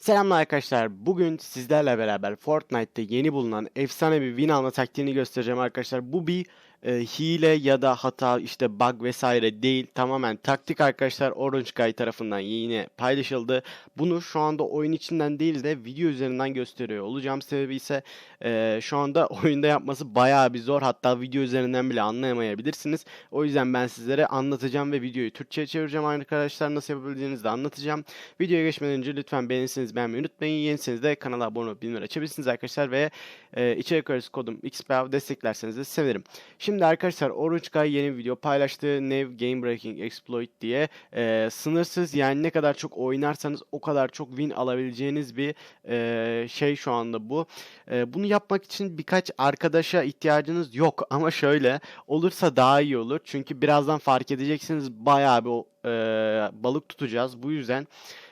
Selamlar arkadaşlar. Bugün sizlerle beraber Fortnite'te yeni bulunan efsane bir win alma taktiğini göstereceğim arkadaşlar. Bu bir e, hile ya da hata işte bug vesaire değil. Tamamen taktik arkadaşlar Orange Guy tarafından yine paylaşıldı. Bunu şu anda oyun içinden değil de video üzerinden gösteriyor olacağım. Sebebi ise e, şu anda oyunda yapması bayağı bir zor. Hatta video üzerinden bile anlayamayabilirsiniz. O yüzden ben sizlere anlatacağım ve videoyu Türkçe'ye çevireceğim arkadaşlar. Nasıl yapabildiğinizi de anlatacağım. Videoya geçmeden önce lütfen beğenirseniz beğenmeyi unutmayın. Yeniseniz de kanala abone olup bildirimleri açabilirsiniz arkadaşlar ve e, içerik arası kodum XPAV desteklerseniz de sevinirim. Şimdi arkadaşlar Orange Guy yeni video paylaştı. Nev Game Breaking Exploit diye e, sınırsız yani ne kadar çok oynarsanız o kadar çok win alabileceğiniz bir e, şey şu anda bu. E, bunu yapmak için birkaç arkadaşa ihtiyacınız yok ama şöyle olursa daha iyi olur. Çünkü birazdan fark edeceksiniz bayağı bir e, balık tutacağız. Bu yüzden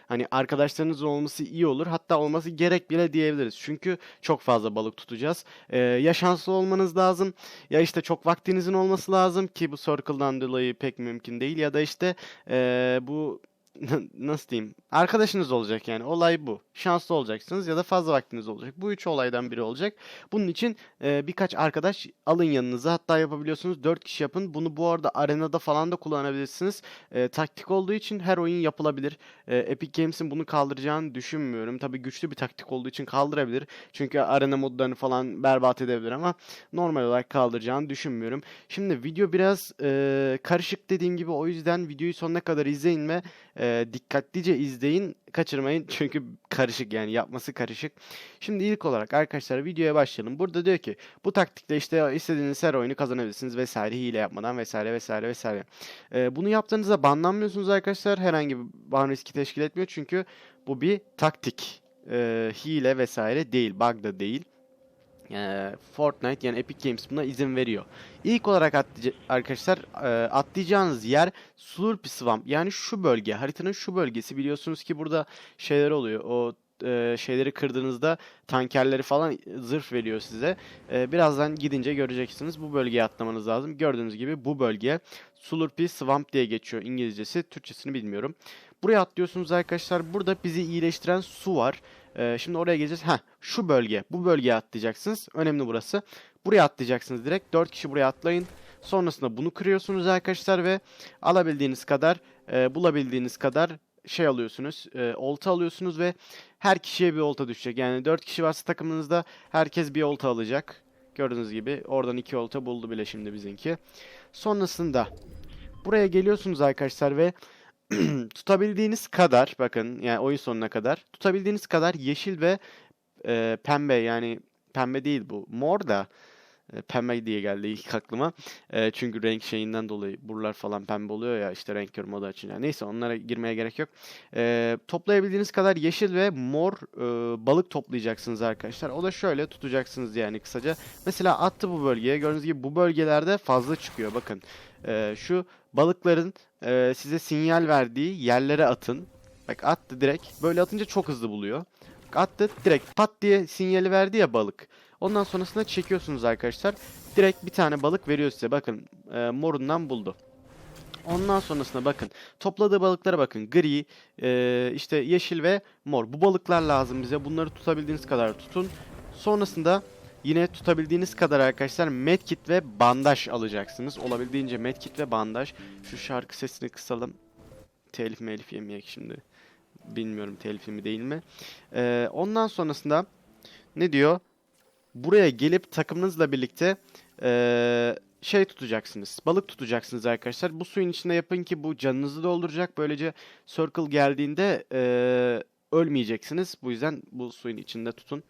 Hani arkadaşlarınız olması iyi olur. Hatta olması gerek bile diyebiliriz. Çünkü çok fazla balık tutacağız. Ee, ya şanslı olmanız lazım ya işte çok vaktinizin olması lazım ki bu circle'dan dolayı pek mümkün değil. Ya da işte ee, bu nasıl diyeyim? Arkadaşınız olacak yani. Olay bu. Şanslı olacaksınız ya da fazla vaktiniz olacak. Bu üç olaydan biri olacak. Bunun için e, birkaç arkadaş alın yanınıza. Hatta yapabiliyorsunuz. Dört kişi yapın. Bunu bu arada arenada falan da kullanabilirsiniz. E, taktik olduğu için her oyun yapılabilir. E, Epic Games'in bunu kaldıracağını düşünmüyorum. Tabii güçlü bir taktik olduğu için kaldırabilir. Çünkü arena modlarını falan berbat edebilir ama normal olarak kaldıracağını düşünmüyorum. Şimdi video biraz e, karışık dediğim gibi o yüzden videoyu sonuna kadar izleyin ve e, dikkatlice izleyin. Kaçırmayın çünkü karışık yani yapması karışık. Şimdi ilk olarak arkadaşlar videoya başlayalım. Burada diyor ki bu taktikle işte istediğiniz her oyunu kazanabilirsiniz vesaire hile yapmadan vesaire vesaire vesaire. E, bunu yaptığınızda banlanmıyorsunuz arkadaşlar. Herhangi bir ban riski teşkil etmiyor çünkü bu bir taktik. E, hile vesaire değil, bug da değil e, Fortnite yani Epic Games buna izin veriyor. İlk olarak atlayacak, arkadaşlar e, atlayacağınız yer Slurpy Swamp yani şu bölge haritanın şu bölgesi biliyorsunuz ki burada şeyler oluyor o e, şeyleri kırdığınızda tankerleri falan zırh veriyor size. E, birazdan gidince göreceksiniz. Bu bölgeye atlamanız lazım. Gördüğünüz gibi bu bölge Slurpy Swamp diye geçiyor İngilizcesi. Türkçesini bilmiyorum. Buraya atlıyorsunuz arkadaşlar. Burada bizi iyileştiren su var. Ee, şimdi oraya geleceğiz. Ha, şu bölge. Bu bölgeye atlayacaksınız. Önemli burası. Buraya atlayacaksınız direkt. 4 kişi buraya atlayın. Sonrasında bunu kırıyorsunuz arkadaşlar ve alabildiğiniz kadar, e, bulabildiğiniz kadar şey alıyorsunuz. E, olta alıyorsunuz ve her kişiye bir olta düşecek. Yani 4 kişi varsa takımınızda herkes bir olta alacak. Gördüğünüz gibi oradan 2 olta buldu bile şimdi bizimki. Sonrasında buraya geliyorsunuz arkadaşlar ve tutabildiğiniz kadar bakın yani oyun sonuna kadar tutabildiğiniz kadar yeşil ve e, pembe yani pembe değil bu mor da e, pembe diye geldi ilk aklıma. E, çünkü renk şeyinden dolayı buralar falan pembe oluyor ya işte renk körü modu açınca. Neyse onlara girmeye gerek yok. E, toplayabildiğiniz kadar yeşil ve mor e, balık toplayacaksınız arkadaşlar. O da şöyle tutacaksınız yani kısaca. Mesela attı bu bölgeye. Gördüğünüz gibi bu bölgelerde fazla çıkıyor. Bakın e, şu balıkların e, size sinyal verdiği yerlere atın. Bak attı direkt. Böyle atınca çok hızlı buluyor. Attı direkt pat diye sinyali verdi ya balık. Ondan sonrasında çekiyorsunuz arkadaşlar. Direkt bir tane balık veriyor size. Bakın e, morundan buldu. Ondan sonrasında bakın topladığı balıklara bakın. Gri, e, işte yeşil ve mor. Bu balıklar lazım bize. Bunları tutabildiğiniz kadar tutun. Sonrasında yine tutabildiğiniz kadar arkadaşlar medkit ve bandaj alacaksınız. Olabildiğince medkit ve bandaj. Şu şarkı sesini kısalım. Telif melif yemeyek şimdi. Bilmiyorum telif mi değil mi. E, ondan sonrasında ne diyor? buraya gelip takımınızla birlikte ee, şey tutacaksınız. Balık tutacaksınız arkadaşlar. Bu suyun içinde yapın ki bu canınızı dolduracak. Böylece circle geldiğinde ee, ölmeyeceksiniz. Bu yüzden bu suyun içinde tutun.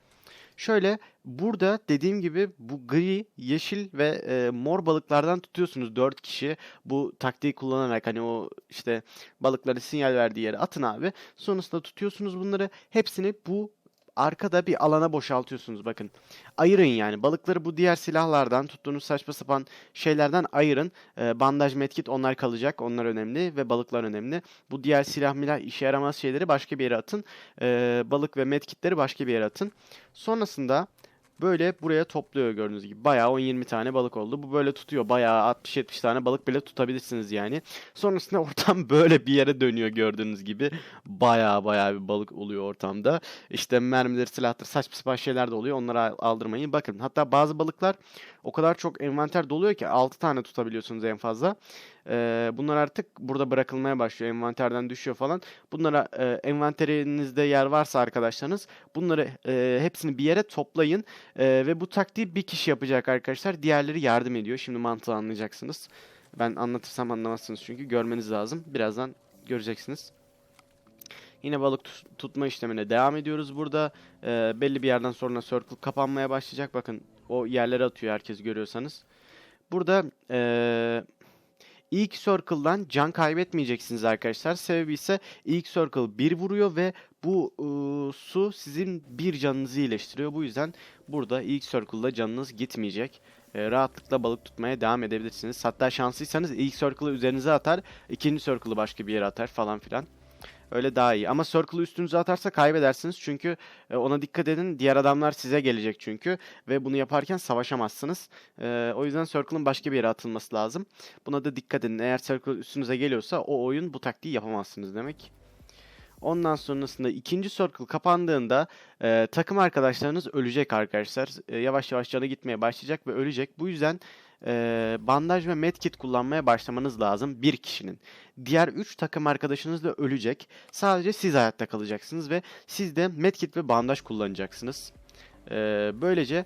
Şöyle burada dediğim gibi bu gri, yeşil ve e, mor balıklardan tutuyorsunuz 4 kişi. Bu taktiği kullanarak hani o işte balıkları sinyal verdiği yere atın abi. Sonrasında tutuyorsunuz bunları. Hepsini bu arkada bir alana boşaltıyorsunuz bakın. Ayırın yani. Balıkları bu diğer silahlardan tuttuğunuz saçma sapan şeylerden ayırın. Ee, bandaj, medkit onlar kalacak. Onlar önemli ve balıklar önemli. Bu diğer silah milah işe yaramaz şeyleri başka bir yere atın. Ee, balık ve medkitleri başka bir yere atın. Sonrasında Böyle buraya topluyor gördüğünüz gibi. Bayağı 10-20 tane balık oldu. Bu böyle tutuyor. Bayağı 60-70 tane balık bile tutabilirsiniz yani. Sonrasında ortam böyle bir yere dönüyor gördüğünüz gibi. Bayağı bayağı bir balık oluyor ortamda. İşte mermileri, silahtır, saçma sapan şeyler de oluyor. Onları al- aldırmayın. Bakın hatta bazı balıklar o kadar çok envanter doluyor ki 6 tane tutabiliyorsunuz en fazla. Ee, bunlar artık burada bırakılmaya başlıyor. Envanterden düşüyor falan. Bunlara e, envanterinizde yer varsa arkadaşlarınız bunları e, hepsini bir yere toplayın. E, ve bu taktiği bir kişi yapacak arkadaşlar. Diğerleri yardım ediyor. Şimdi mantığı anlayacaksınız. Ben anlatırsam anlamazsınız çünkü görmeniz lazım. Birazdan göreceksiniz. Yine balık tut- tutma işlemine devam ediyoruz burada. Ee, belli bir yerden sonra circle kapanmaya başlayacak. Bakın o yerlere atıyor herkes görüyorsanız. Burada ee, ilk circle'dan can kaybetmeyeceksiniz arkadaşlar. Sebebi ise ilk circle 1 vuruyor ve bu ıı, su sizin bir canınızı iyileştiriyor. Bu yüzden burada ilk circle'da canınız gitmeyecek. Ee, rahatlıkla balık tutmaya devam edebilirsiniz. Hatta şanslıysanız ilk circle'ı üzerinize atar, ikinci circle'ı başka bir yere atar falan filan. Öyle daha iyi. Ama circle'ı üstünüze atarsa kaybedersiniz. Çünkü e, ona dikkat edin. Diğer adamlar size gelecek çünkü. Ve bunu yaparken savaşamazsınız. E, o yüzden circle'ın başka bir yere atılması lazım. Buna da dikkat edin. Eğer circle üstünüze geliyorsa o oyun bu taktiği yapamazsınız demek. Ondan sonrasında ikinci circle kapandığında e, takım arkadaşlarınız ölecek arkadaşlar. E, yavaş yavaş canı gitmeye başlayacak ve ölecek. Bu yüzden e, bandaj ve medkit kullanmaya başlamanız lazım bir kişinin. Diğer 3 takım arkadaşınız da ölecek. Sadece siz hayatta kalacaksınız ve siz de medkit ve bandaj kullanacaksınız. E, böylece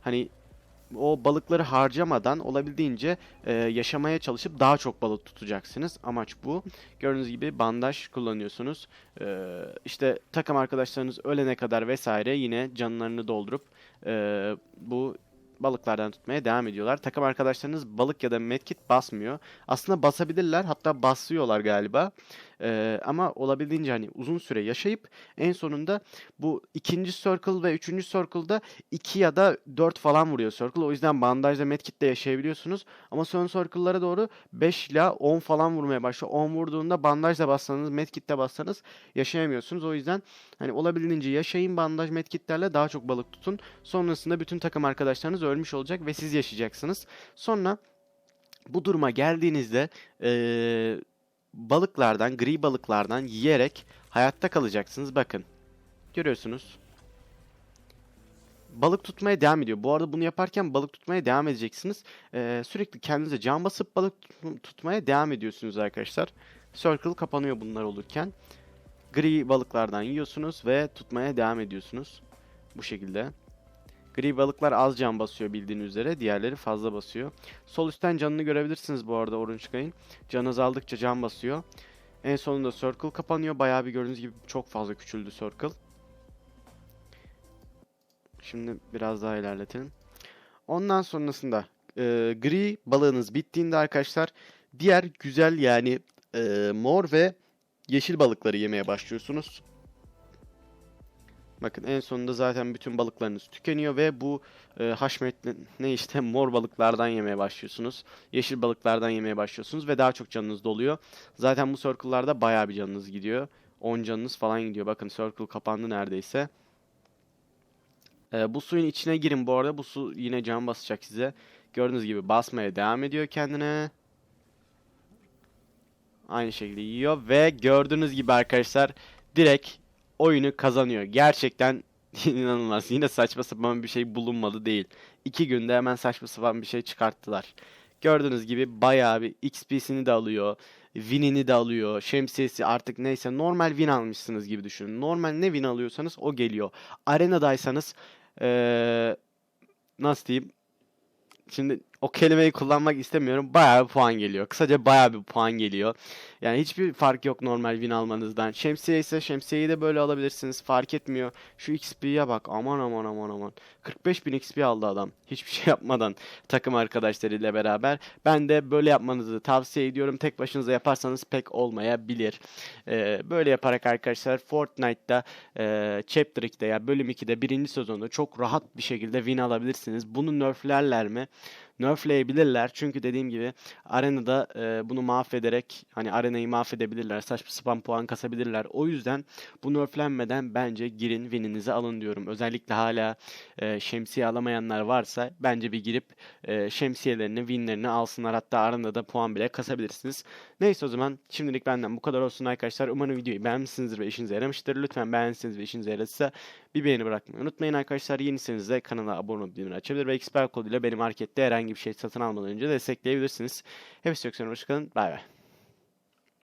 hani o balıkları harcamadan olabildiğince e, yaşamaya çalışıp daha çok balık tutacaksınız. Amaç bu. Gördüğünüz gibi bandaj kullanıyorsunuz. E, işte takım arkadaşlarınız ölene kadar vesaire yine canlarını doldurup e, bu balıklardan tutmaya devam ediyorlar. Takım arkadaşlarınız balık ya da medkit basmıyor. Aslında basabilirler hatta basıyorlar galiba. E, ama olabildiğince hani uzun süre yaşayıp en sonunda bu ikinci circle ve üçüncü circle'da 2 ya da 4 falan vuruyor circle. O yüzden bandajla medkitle yaşayabiliyorsunuz. Ama son circle'lara doğru 5 ile 10 falan vurmaya başlıyor. 10 vurduğunda bandajla bassanız, medkitle bassanız yaşayamıyorsunuz. O yüzden hani olabildiğince yaşayın bandaj medkitlerle daha çok balık tutun. Sonrasında bütün takım arkadaşlarınız ölmüş olacak ve siz yaşayacaksınız. Sonra bu duruma geldiğinizde eee, balıklardan, gri balıklardan yiyerek hayatta kalacaksınız. Bakın. Görüyorsunuz. Balık tutmaya devam ediyor. Bu arada bunu yaparken balık tutmaya devam edeceksiniz. Ee, sürekli kendinize can basıp balık tut- tutmaya devam ediyorsunuz arkadaşlar. Circle kapanıyor bunlar olurken. Gri balıklardan yiyorsunuz ve tutmaya devam ediyorsunuz. Bu şekilde. Gri balıklar az can basıyor bildiğiniz üzere. Diğerleri fazla basıyor. Sol üstten canını görebilirsiniz bu arada Orange Sky'ın. Can azaldıkça can basıyor. En sonunda Circle kapanıyor. Bayağı bir gördüğünüz gibi çok fazla küçüldü Circle. Şimdi biraz daha ilerletelim. Ondan sonrasında e, gri balığınız bittiğinde arkadaşlar diğer güzel yani e, mor ve yeşil balıkları yemeye başlıyorsunuz. Bakın en sonunda zaten bütün balıklarınız tükeniyor ve bu e, haşmetli ne işte mor balıklardan yemeye başlıyorsunuz. Yeşil balıklardan yemeye başlıyorsunuz ve daha çok canınız doluyor. Zaten bu circle'larda bayağı bir canınız gidiyor. 10 canınız falan gidiyor. Bakın circle kapandı neredeyse. E, bu suyun içine girin bu arada. Bu su yine can basacak size. Gördüğünüz gibi basmaya devam ediyor kendine. Aynı şekilde yiyor ve gördüğünüz gibi arkadaşlar direkt oyunu kazanıyor. Gerçekten inanılmaz. Yine saçma sapan bir şey bulunmadı değil. İki günde hemen saçma sapan bir şey çıkarttılar. Gördüğünüz gibi bayağı bir XP'sini de alıyor. Win'ini de alıyor. Şemsiyesi artık neyse normal win almışsınız gibi düşünün. Normal ne win alıyorsanız o geliyor. Arenadaysanız eee nasıl diyeyim? Şimdi o kelimeyi kullanmak istemiyorum. Bayağı bir puan geliyor. Kısaca bayağı bir puan geliyor. Yani hiçbir fark yok normal win almanızdan. Şemsiye ise şemsiyeyi de böyle alabilirsiniz. Fark etmiyor. Şu XP'ye bak. Aman aman aman aman. 45 bin XP aldı adam. Hiçbir şey yapmadan takım arkadaşlarıyla beraber. Ben de böyle yapmanızı tavsiye ediyorum. Tek başınıza yaparsanız pek olmayabilir. Ee, böyle yaparak arkadaşlar Fortnite'da e, Chapter 2'de ya bölüm 2'de birinci sezonda çok rahat bir şekilde win alabilirsiniz. Bunu nerflerler mi? Nerfleyebilirler. Çünkü dediğim gibi arenada e, bunu mahvederek hani arenayı mahvedebilirler. Saçma sapan puan kasabilirler. O yüzden bu nerflenmeden bence girin wininizi alın diyorum. Özellikle hala e, şemsiye alamayanlar varsa bence bir girip e, şemsiyelerini, winlerini alsınlar. Hatta arenada puan bile kasabilirsiniz. Neyse o zaman şimdilik benden bu kadar olsun arkadaşlar. Umarım videoyu beğenmişsinizdir ve işinize yaramıştır. Lütfen beğendiyseniz ve işinize yaradıysa bir beğeni bırakmayı unutmayın arkadaşlar. Yeniseniz de kanala abone olup bildirimleri açabilir ve Xper koduyla beni markette herhangi bir şey satın almadan önce destekleyebilirsiniz. Hepsi çok hoşçakalın. Bay bay.